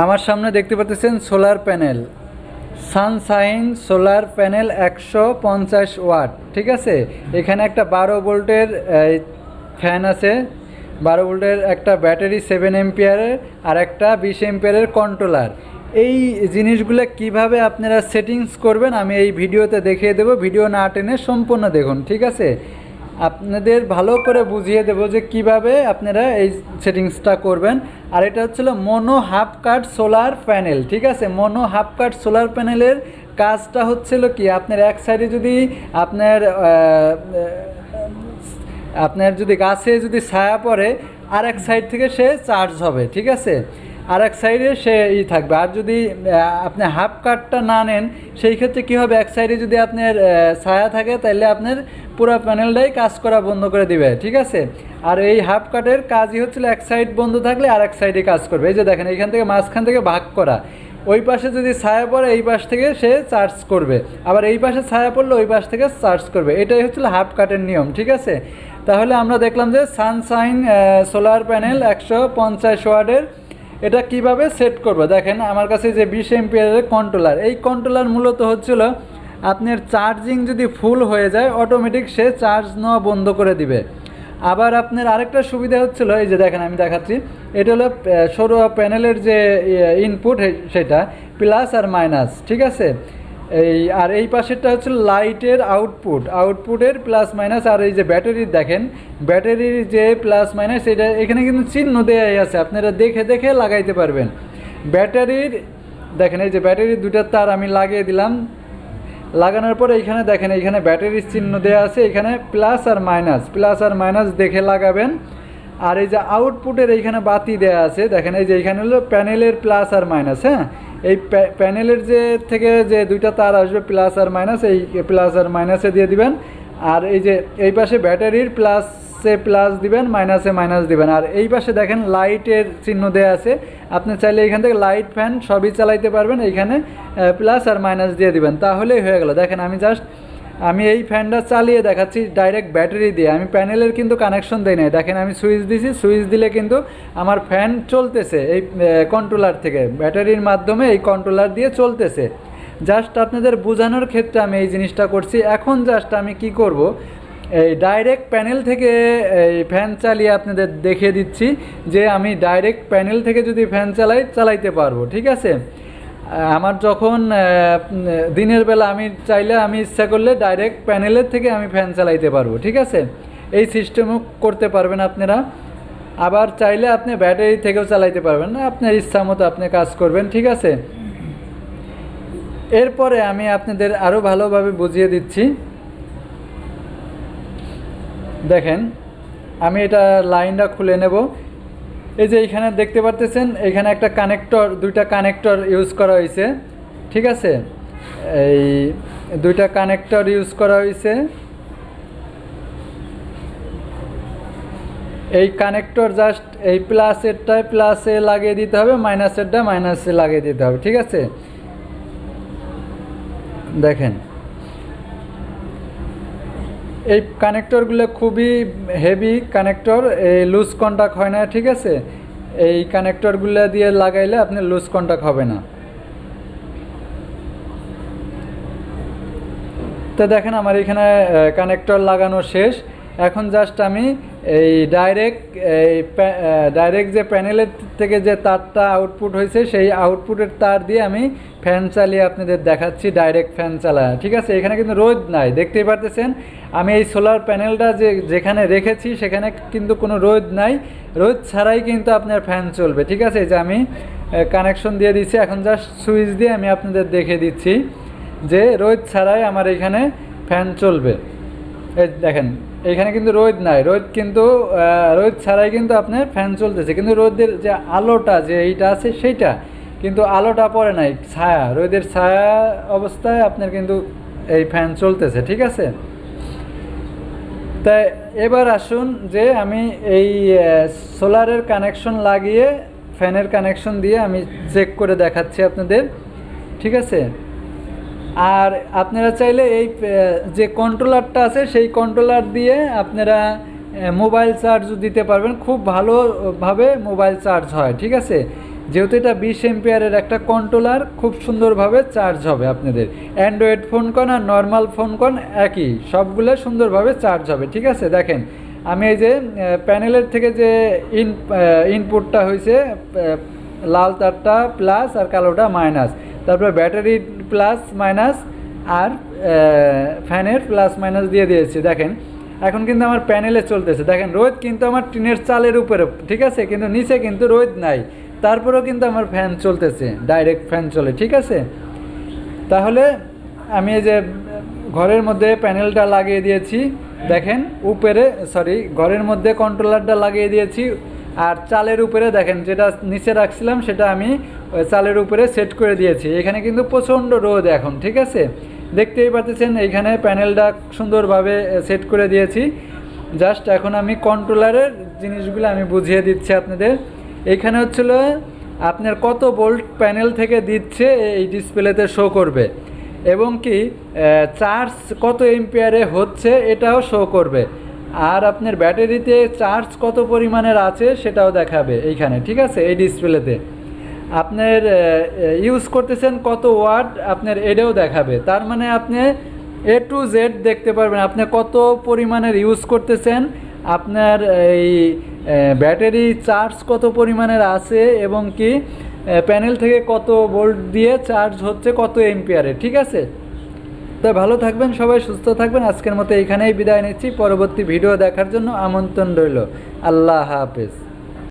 আমার সামনে দেখতে পাচ্ছেন solar panel. Sunshine solar panel একশো পঞ্চাশ ওয়াট, ঠিক আছে? এখানে একটা বারো ভোল্টের ফ্যান আছে। বারো ভোল্টের একটা ব্যাটারি সেভেন এম্পিয়ারের আর একটা বিশ এম্পিয়ারের কন্ট্রোলার। এই জিনিসগুলো কীভাবে আপনারা সেটিংস করবেন আমি এই ভিডিওতে দেখিয়ে দেবো। ভিডিও না টেনে সম্পূর্ণ দেখুন, ঠিক আছে? আপনাদের ভালো করে বুঝিয়ে দেবো যে কীভাবে আপনারা এই সেটিংসটা করবেন। আর এটা হচ্ছিল mono half cut solar panel, ঠিক আছে? মনো হাফ কাট সোলার প্যানেলের কাজটা হচ্ছিল কি? আপনার এক সাইডে যদি আপনার আপনার যদি গাছে যদি ছায়া পড়ে আর এক সাইড থেকে সে চার্জ হবে, ঠিক আছে? আর এক সাইডে সে ই থাকবে। আর যদি আপনি হাফ কাটটা না নেন, সেই ক্ষেত্রে কী হবে? এক সাইডে যদি আপনার ছায়া থাকে তাহলে আপনার পুরো প্যানেলটাই কাজ করা বন্ধ করে দিবে, ঠিক আছে? আর এই হাফ কাটের কাজই হচ্ছিল এক সাইড বন্ধ থাকলে আর এক সাইডে কাজ করবে। এই যে দেখেন, এইখান থেকে মাঝখান থেকে ভাগ করা। ওই পাশে যদি ছায়া পড়ে, এই পাশ থেকে সে চার্জ করবে। আবার এই পাশে ছায়া পড়লে ওই পাশ থেকে চার্জ করবে। এটাই হচ্ছিল হাফ কাটের নিয়ম, ঠিক আছে? তাহলে আমরা দেখলাম যে সানশাইন সোলার প্যানেল একশো পঞ্চাশ ওয়ার্ডের এটা কীভাবে সেট করব? দেখেন, আমার কাছে যে বিশ এমপিয়ারের কন্ট্রোলার এই কন্ট্রোলার মূলত হচ্ছিল আপনার চার্জিং যদি ফুল হয়ে যায় অটোমেটিক সে চার্জ নেওয়া বন্ধ করে দিবে। আবার আপনার আরেকটা সুবিধা হচ্ছিল, এই যে দেখেন আমি দেখাচ্ছি, এটা হলো সরু প্যানেলের যে ইনপুট সেটা প্লাস আর মাইনাস ঠিক আছে? এই, আর এই পাশেরটা হচ্ছে লাইটের আউটপুট। আউটপুটের প্লাস মাইনাস আর এই যে ব্যাটারির দেখেন, ব্যাটারির যে প্লাস মাইনাস এটা এখানে কিন্তু চিহ্ন দেওয়াই আছে, আপনারা দেখে দেখে লাগাইতে পারবেন। ব্যাটারির, দেখেন এই যে ব্যাটারির দুটা তার আমি লাগিয়ে দিলাম। লাগানোর পরে এইখানে দেখেন, এইখানে ব্যাটারির চিহ্ন দেওয়া আছে, এখানে প্লাস আর মাইনাস প্লাস আর মাইনাস দেখে লাগাবেন। আর এই যে আউটপুটের এইখানে বাতি দেওয়া আছে, দেখেন এই যে এইখানে হলো প্যানেলের প্লাস আর মাইনাস হ্যাঁ? এই প্যা- প্যানেলের যে থেকে যে দুইটা তার আসবে প্লাস আর মাইনাস এই প্লাস আর মাইনাসে দিয়ে দিবেন। আর এই যে, এই পাশে ব্যাটারির প্লাসে প্লাস দিবেন মাইনাসে মাইনাস দিবেন। আর এই পাশে দেখেন লাইটের চিহ্ন দেওয়া আছে। আপনি চাইলে এখান থেকে লাইট ফ্যান সবই চালাইতে পারবেন। এইখানে প্লাস আর মাইনাস দিয়ে দিবেন। তাহলেই হয়ে গেল। দেখেন, আমি জাস্ট আমি এই ফ্যানটা চালিয়ে দেখাচ্ছি ডাইরেক্ট ব্যাটারি দিয়ে। আমি প্যানেলের কিন্তু কানেকশন দেই নাই। দেখেন আমি সুইচ দিছি সুইচ দিলে কিন্তু আমার ফ্যান চলতেছে এই কন্ট্রোলার থেকে। ব্যাটারির মাধ্যমে এই কন্ট্রোলার দিয়ে চলতেছে। জাস্ট আপনাদের বোঝানোর ক্ষেত্রে আমি এই জিনিসটা করছি। এখন জাস্ট আমি কি করব? এই ডাইরেক্ট প্যানেল থেকে এই ফ্যান চালিয়ে আপনাদের দেখিয়ে দিচ্ছি যে আমি ডাইরেক্ট প্যানেল থেকে যদি ফ্যান চালাই, চালাইতে পারব। ঠিক আছে? আমার যখন দিনের বেলা আমি চাইলে আমি ইচ্ছা করলে ডাইরেক্ট প্যানেলের থেকে আমি ফ্যান চালাইতে পারব, ঠিক আছে? এই সিস্টেমও করতে পারবেন আপনারা। আবার চাইলে আপনি ব্যাটারি থেকেও চালাইতে পারবেন আপনার ইচ্ছা মতো আপনি কাজ করবেন, ঠিক আছে? এরপরে আমি আপনাদের আরও ভালোভাবে বুঝিয়ে দিচ্ছি। দেখেন, আমি এটা লাইনটা খুলে নেব। এই যে এইখানে দেখতে পারতেছেন, এখানে একটা কানেক্টর দুইটা কানেক্টর ইউজ করা হয়েছে ঠিক আছে? এই দুইটা কানেক্টর ইউজ করা হয়েছে এই কানেক্টর জাস্ট এই প্লাসেরটায় প্লাসে লাগিয়ে দিতে হবে মাইনাসেরটা মাইনাসে লাগিয়ে দিতে হবে, ঠিক আছে? দেখেন। এই কানেক্টরগুলো খুবই হেভি কানেক্টর এই লুজ কন্টাক্ট হয় না, ঠিক আছে? এই কানেক্টরগুলো দিয়ে লাগাইলে আপনি লুজ কন্টাক্ট হবে না। তো দেখেন আমার এখানে কানেক্টর লাগানো শেষ। এখন জাস্ট আমি এই ডাইরেক্ট এই ডাইরেক্ট যে প্যানেলের থেকে যে তারটা আউটপুট হয়েছে, সেই আউটপুটের তার দিয়ে আমি ফ্যান চালিয়ে আপনাদের দেখাচ্ছি ডাইরেক্ট ফ্যান চালা। ঠিক আছে? এখানে কিন্তু রোদ নাই, দেখতেই পারতেছেন? আমি এই সোলার প্যানেলটা যে, যেখানে রেখেছি, সেখানে কিন্তু কোনো রোদ নাই। রোদ ছাড়াই কিন্তু আপনার ফ্যান চলবে। ঠিক আছে? যে আমি কানেকশন দিয়ে দিচ্ছি এখন জাস্ট সুইচ দিয়ে আমি আপনাদের দেখে দিচ্ছি যে রোদ ছাড়াই আমার এখানে ফ্যান চলবে। দেখেন, এখানে কিন্তু রোদ নাই। রোদ কিন্তু রোদ ছাড়াই কিন্তু আপনার ফ্যান চলতেছে। কিন্তু রোদের যে আলোটা, যে এইটা আছে, সেইটা কিন্তু আলোটা পড়ে নাই। ছায়া, রোদের ছায়া অবস্থায় আপনার কিন্তু এই ফ্যান চলতেছে, ঠিক আছে? তাই এবার আসুন যে আমি এই সোলারের কানেকশন লাগিয়ে ফ্যানের কানেকশন দিয়ে আমি চেক করে দেখাচ্ছি আপনাদের, ঠিক আছে? আর আপনারা চাইলে এই যে কন্ট্রোলারটা আছে, সেই কন্ট্রোলার দিয়ে আপনারা মোবাইল চার্জ দিতে পারবেন। খুব ভালোভাবে মোবাইল চার্জ হয়, ঠিক আছে? যেহেতু এটা বিশ এম্পিয়ারের একটা কন্ট্রোলার খুব সুন্দরভাবে চার্জ হবে আপনাদের। অ্যান্ড্রয়েড ফোন কোন আর নর্মাল ফোন কোন, একই, সবগুলো সুন্দরভাবে চার্জ হবে, ঠিক আছে? দেখেন, আমি এই যে প্যানেলের থেকে যে ইন ইনপুটটা হয়েছে লাল তারটা প্লাস আর কালোটা মাইনাস তারপরে ব্যাটারি প্লাস মাইনাস আর ফ্যানের প্লাস মাইনাস দিয়ে দিয়েছি, দেখেন। এখন কিন্তু আমার প্যানেলে চলতেছে। দেখেন রোদ কিন্তু আমার টিনের চালের উপরে, ঠিক আছে? কিন্তু নিচে কিন্তু রোদ নাই। তারপরেও কিন্তু আমার ফ্যান চলতেছে ডাইরেক্ট ফ্যান চলে, ঠিক আছে? তাহলে আমি এই যে ঘরের মধ্যে প্যানেলটা লাগিয়ে দিয়েছি, দেখেন, উপরে সরি ঘরের মধ্যে কন্ট্রোলারটা লাগিয়ে দিয়েছি, আর চালের উপরে দেখেন, যেটা নিচে রাখছিলাম, সেটা আমি চালের উপরে সেট করে দিয়েছি। এখানে কিন্তু প্রচণ্ড রোদ এখন, ঠিক আছে? দেখতেই পাচ্ছেন, এইখানে প্যানেলটা সুন্দরভাবে সেট করে দিয়েছি। জাস্ট এখন আমি কন্ট্রোলারের জিনিসগুলো আমি বুঝিয়ে দিচ্ছি আপনাদের। এইখানে হচ্ছিল, আপনার কত বোল্ট প্যানেল থেকে দিচ্ছে এই ডিসপ্লেতে শো করবে। এবং কি চার্জ কত এম্পিয়ারে হচ্ছে এটাও শো করবে। আর আপনার ব্যাটারিতে চার্জ কত পরিমাণের আছে সেটাও দেখাবে এইখানে, ঠিক আছে? এই ডিসপ্লেতে আপনার ইউজ করতেছেন কত ওয়াট আপনার এটাও দেখাবে। তার মানে আপনি এ টু জেড দেখতে পারবেন, আপনি কত পরিমাণের ইউজ করতেছেন, আপনার এই ব্যাটারি চার্জ কত পরিমাণের আছে এবং কি প্যানেল থেকে কত ভোল্ট দিয়ে চার্জ হচ্ছে কত এম্পিয়ারে ঠিক আছে? তো ভালো থাকবেন, সবাই সুস্থ থাকবেন। আজকের মতো এইখানেই বিদায় নিচ্ছি। পরবর্তী ভিডিও দেখার জন্য আমন্ত্রণ রইল। আল্লাহ হাফেজ।